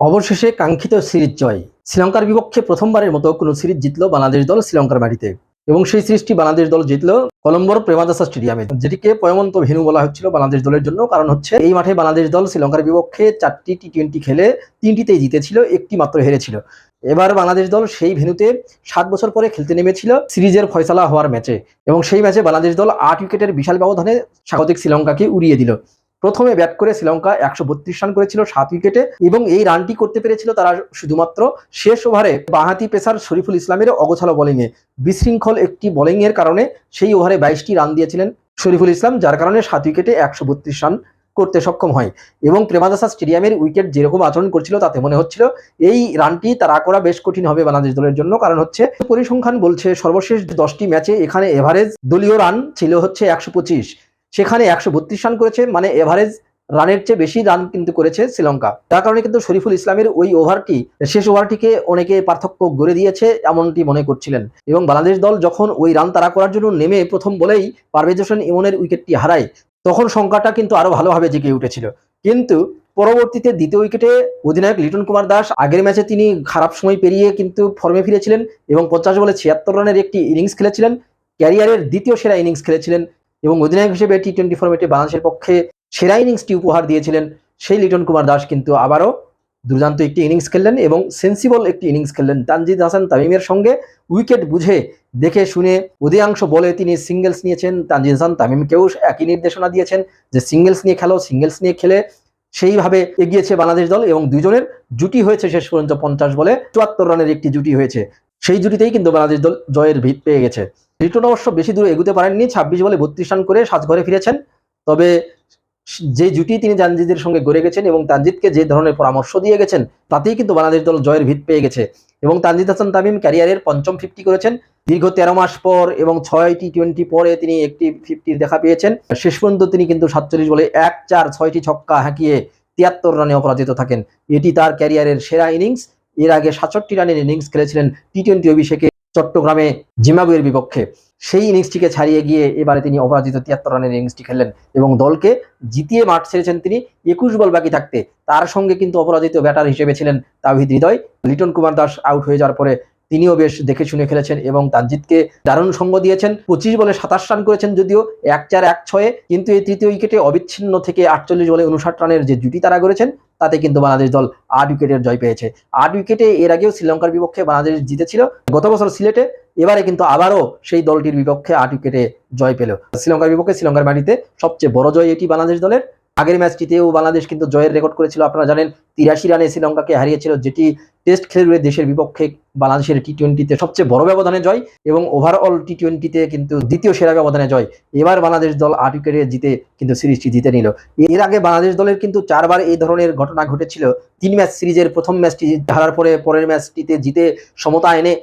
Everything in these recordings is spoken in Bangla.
অবশেষে কাঙ্ক্ষিত সিরিজ জয়। শ্রীলঙ্কার বিপক্ষে প্রথমবারের মতো কোনো সিরিজ জিতল বাংলাদেশ দল শ্রীলঙ্কার মাটিতে। এবং সেই সিরিজটি বাংলাদেশ দল জিতল কলম্বোর প্রেমাদাসা স্টেডিয়ামে। যেটিকে পয়মন্ত ভেনু বলা হচ্ছিল বাংলাদেশ দলের জন্য, কারণ হচ্ছে এই মাঠে বাংলাদেশ দল শ্রীলঙ্কার বিপক্ষে চারটি টি টোয়েন্টি খেলে তিনটিতেই জিতেছিল, একটি মাত্র হেরেছিল। এবার বাংলাদেশ দল সেই ভেনুতে সাত বছর পরে খেলতে নেমেছিল সিরিজের ফয়সালা হওয়ার ম্যাচে। এবং সেই ম্যাচে বাংলাদেশ দল আট উইকেটের বিশাল ব্যবধানে স্বাগতিক শ্রীলঙ্কাকে উড়িয়ে দিল। প্রথমে ব্যাট করে শ্রীলঙ্কা একশো বত্রিশ রান করেছিল সাত উইকেটে এবং এই রানটি করতে পেরেছিল তারা শুধুমাত্র শেষ ওভারে বাঁহাতি পেসার শরীফুল ইসলামের অগোছালো বোলিংয়ে বিশৃঙ্খল একটি বোলিংয়ের কারণে সেই ওভারে বাইশটি রান দিয়েছিলেন শরীফুল ইসলাম, যার কারণে সাত উইকেটে একশো বত্রিশ রান করতে সক্ষম হয়। এবং প্রেমাদাসা স্টেডিয়ামের উইকেট যেরকম আচরণ করছিল তাতে মনে হচ্ছিল এই রানটি তারা করা বেশ কঠিন হবে বাংলাদেশ দলের জন্য, কারণ হচ্ছে পরিসংখ্যান বলছে সর্বশেষ দশটি ম্যাচে এখানে এভারেজ দলীয় রান ছিল হচ্ছে একশো পঁচিশ। সেখানে একশো বত্রিশ রান করেছে মানে এভারেজ রানের চেয়ে বেশি রান কিন্তু করেছে শ্রীলঙ্কা। তার কারণে কিন্তু শরীফুল ইসলামের ওই ওভারটি শেষ ওভারটিকে অনেকে পার্থক্য গড়ে দিয়েছে এমনটি মনে করছিলেন। এবং বাংলাদেশ দল যখন ওই রান তারা করার জন্য নেমে প্রথম বলেই পারভেজ হোসেন ইমনের উইকেটটি হারায়, তখন সংখ্যাটা কিন্তু আরও ভালোভাবে জেগে উঠেছিল। কিন্তু পরবর্তীতে দ্বিতীয় উইকেটে অধিনায়ক লিটন কুমার দাস, আগের ম্যাচে তিনি খারাপ সময় পেরিয়ে কিন্তু ফর্মে ফিরেছিলেন এবং পঞ্চাশ বলে ছিয়াত্তর রানের একটি ইনিংস খেলেছিলেন। ক্যারিয়ারের দ্বিতীয় সেরা ইনিংস খেলেছিলেন এবং অধিনায়ক হিসেবে টি টোয়েন্টি ফর্মেটে বাংলাদেশের পক্ষে সেরা ইনিংসটি উপহার দিয়েছিলেন সেই লিটন কুমার দাস কিন্তু আবারও দুর্দান্ত একটি ইনিংস খেললেন এবং সেন্সিবল একটি ইনিংস খেললেন। তানজিদ হাসান তামিমের সঙ্গে উইকেট বুঝে দেখে শুনে অধিকাংশ বলে তিনি সিঙ্গেলস নিয়েছেন। তানজিদ হাসান তামিমকেও একই নির্দেশনা দিয়েছেন যে সিঙ্গেলস নিয়ে খেলো সিঙ্গেলস নিয়ে খেলে সেইভাবে এগিয়েছে বাংলাদেশ দল এবং দুজনের জুটি হয়েছে শেষ পর্যন্ত পঞ্চাশ বলে চুয়াত্তর রানের একটি জুটি হয়েছে। সেই জুটিতেই কিন্তু বাংলাদেশ দল জয়ের ভিত পেয়ে গেছে। লিটন অবশ্য বেশি দূরে এগুতে পারেননি। ছাব্বিশ বলে বত্রিশ রান করে সাজঘরে ফিরেছেন। তবে যে জুটি তিনি তানজিদের সঙ্গে গড়ে গেছেন এবং তানজিদকে যে ধরনের পরামর্শ দিয়ে গেছেন, তাতেই কিন্তু বাংলাদেশ দল জয়ের ভিত পেয়ে গেছে। এবং তানজিদ হাসান তামিম ক্যারিয়ারের পঞ্চম ফিফটি করেছেন। দীর্ঘ তেরো মাস পর এবং ছয় টি টোয়েন্টি পরে তিনি একটি ফিফটির দেখা পেয়েছেন। শেষ পর্যন্ত তিনি কিন্তু সাতচল্লিশ বলে এক চার ছয়টি ছক্কা হাঁকিয়ে তিয়াত্তর রানে অপরাজিত থাকেন। এটি তার ক্যারিয়ারের সেরা ইনিংস। এর আগে সাতষট্টি রানের ইনিংস খেলেছিলেন টি টোয়েন্টি অভিষেকে। চট্টগ্রামে জিম্বাবুয়ের বিপক্ষে। সেই ইনিংসটিকে ছাড়িয়ে গিয়ে এবারে তিনি অপরাজিত তিয়াত্তর রানের ইনিংসটি খেললেন এবং দলকে জিতিয়ে মাঠ ছেড়েছেন তিনি একুশ বল বাকি থাকতে। তার সঙ্গে কিন্তু অপরাজিত ব্যাটার হিসেবে ছিলেন তাহিদ হৃদয়। লিটন কুমার দাস আউট হয়ে যাওয়ার পরে তিনিও বেশ দেখে শুনে খেলেছেন এবং তানজিদকে দারুণ সঙ্গ দিয়েছেন। পঁচিশ বলে সাতাশ রান করেছেন যদিও এক চার এক ছয়ে, কিন্তু এই তৃতীয় উইকেটে অবিচ্ছিন্ন থেকে আটচল্লিশ বলে উনষাট রানের যে জুটি তারা করেছেন তাতে কিন্তু বাংলাদেশ দল আট উইকেটের জয় পেয়েছে। আট উইকেটে এর আগেও শ্রীলঙ্কার বিপক্ষে বাংলাদেশ জিতেছিল। গত বছর সিলেটে, এবারে কিন্তু আবারও সেই দলটির বিপক্ষে আট উইকেটে জয় পেল। শ্রীলঙ্কার বিপক্ষে শ্রীলঙ্কার মাটিতে সবচেয়ে বড় জয় এটি বাংলাদেশ দলের। আগের ম্যাচটিতেও বাংলাদেশ কিন্তু জয়ের রেকর্ড করেছিল, আপনারা জানেন, তিরাশি রানে শ্রীলঙ্কাকে হারিয়েছিল, যেটি টেস্ট খেলুড়ে দেশের বিপক্ষে বাংলাদেশের টি টোয়েন্টিতে সবচেয়ে বড় ব্যবধানে জয় এবং ওভারঅল টি টোয়েন্টিতে কিন্তু দ্বিতীয় সেরা ব্যবধানে জয়। এবার বাংলাদেশ দল আট উইকেটে জিতে কিন্তু সিরিজটি জিতে নিল। এর আগে বাংলাদেশ দলের কিন্তু চারবার এই ধরনের ঘটনা ঘটেছিল। তিন ম্যাচ সিরিজের প্রথম ম্যাচটি হারার পরে পরের ম্যাচটিতে জিতে সমতা এনে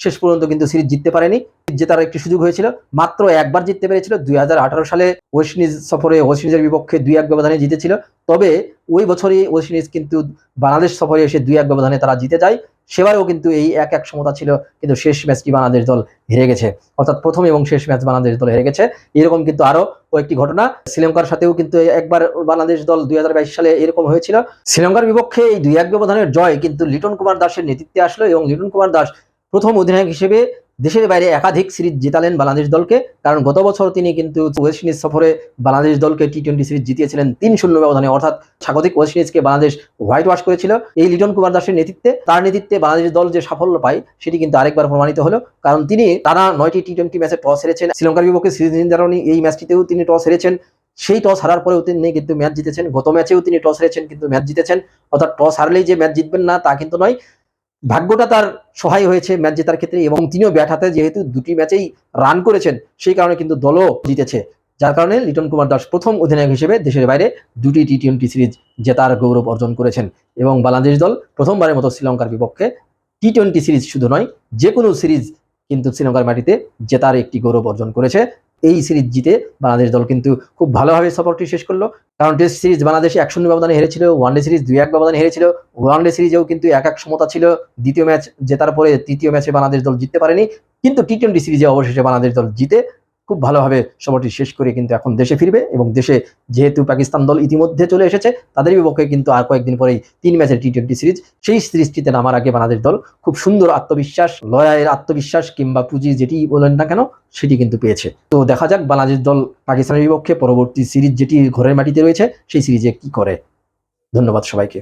শেষ পর্যন্ত কিন্তু সিরিজ জিততে পারেনি। জেতার একটি সুযোগ হয়েছিল। মাত্র একবার জিততে পেরেছিল। দুই হাজার আঠারো সালে ওয়েস্ট ইন্ডিজ সফরে ওয়েস্ট ইন্ডিজের বিপক্ষে দুই এক ব্যবধানে জিতেছিল। তবে ওই বছরই ওয়েস্ট ইন্ডিজ কিন্তু বাংলাদেশ সফরে এসে দুই এক ব্যবধানে তারা জিতে যায়। সেবারেও কিন্তু এই এক এক সমতা ছিল, কিন্তু শেষ ম্যাচটি বাংলাদেশ দল হেরে গেছে। অর্থাৎ প্রথম এবং শেষ ম্যাচ বাংলাদেশ দল হেরে গেছে। এরকম কিন্তু আরও কয়েকটি ঘটনা। শ্রীলঙ্কার সাথেও কিন্তু একবার বাংলাদেশ দল দুই হাজার বাইশ সালে এরকম হয়েছিল। শ্রীলঙ্কার বিপক্ষে এই দুই এক ব্যবধানের জয় কিন্তু লিটন কুমার দাসের নেতৃত্বে আসলো এবং লিটন কুমার দাস প্রথম অধিনায়ক হিসেবে দেশের বাইরে একাধিক সিরিজ জিতালেন বাংলাদেশ দলকে, কারণ গত বছর তিনি কিন্তু ওয়েস্ট ইন্ডিজ সফরে বাংলাদেশ দলকে টি টোয়েন্টি সিরিজ জিতিয়েছিলেন তিন শূন্য ব্যবধানে। অর্থাৎ স্বাগতিক ওয়েস্ট ইন্ডিজকে বাংলাদেশ হোয়াইট ওয়াশ করেছিল। এই লিটন কুমার দাসের নেতৃত্বে, তার নেতৃত্বে বাংলাদেশ দল যে সাফল্য পায়, সেটি কিন্তু আরেকবার প্রমাণিত হলো। কারণ তিনি টানা নয়টি টি টোয়েন্টি ম্যাচে টস হেরেছেন। শ্রীলঙ্কার বিপক্ষে সিরিজ নির্ধারণী এই ম্যাচটিতেও তিনি টস হেরেছেন। সেই টস হারার পরেও তিনি কিন্তু ম্যাচ জিতেছেন। গত ম্যাচেও তিনি টস হেরেছেন, কিন্তু ম্যাচ জিতেছেন। অর্থাৎ টস হারলেই যে ম্যাচ জিতবেন না, তা কিন্তু নয়। ভাগ্যটা তার সহায় হয়েছে ম্যাচ জেতার ক্ষেত্রে এবং তিনিও ব্যাট হাতে যেহেতু দুটি ম্যাচেই রান করেছেন, সেই কারণে কিন্তু দলও জিতেছে। যার কারণে লিটন কুমার দাস প্রথম অধিনায়ক হিসেবে দেশের বাইরে দুটি টি টোয়েন্টি সিরিজ জেতার গৌরব অর্জন করেছেন এবং বাংলাদেশ দল প্রথমবারের মতো শ্রীলঙ্কার বিপক্ষে টি টোয়েন্টি সিরিজ শুধু নয় যে কোনো সিরিজ কিন্তু শ্রীলঙ্কার মাটিতে জেতার একটি গৌরব অর্জন করেছে। এই সিরিজ জিতে বাংলাদেশ দল কিন্তু খুব ভালোভাবে সফরটি শেষ করল। কারণ টেস্ট সিরিজ বাংলাদেশে এক শূন্য ব্যবধানে হেরেছিল ওয়ানডে সিরিজ দুই এক ব্যবধানে হেরেছিল ওয়ানডে সিরিজেও কিন্তু এক এক সমতা ছিল। দ্বিতীয় ম্যাচ জেতার পরে তৃতীয় ম্যাচে বাংলাদেশ দল জিততে পারেনি। কিন্তু টি টোয়েন্টি সিরিজে অবশেষে বাংলাদেশ দল জিতে। খুব ভালোভাবে সবটি শেষ করে কিন্তু এখন দেশে ফিরবে এবং দেশে যেহেতু পাকিস্তান দল ইতিমধ্যে চলে এসেছে, তাদের বিপক্ষে কিন্তু আর কয়েকদিন পরেই তিন ম্যাচের টি টোয়েন্টি সিরিজ, সেই সিরিজটিতে নামার আগে বাংলাদেশ দল খুব সুন্দর আত্মবিশ্বাস, লড়াইয়ের আত্মবিশ্বাস কিংবা পুঁজি যেটি বলেন না কেন, সেটি কিন্তু পেয়েছে। তো দেখা যাক বাংলাদেশ দল পাকিস্তানের বিপক্ষে পরবর্তী সিরিজ যেটি ঘরের মাটিতে রয়েছে, সেই সিরিজে কি করে। ধন্যবাদ সবাইকে।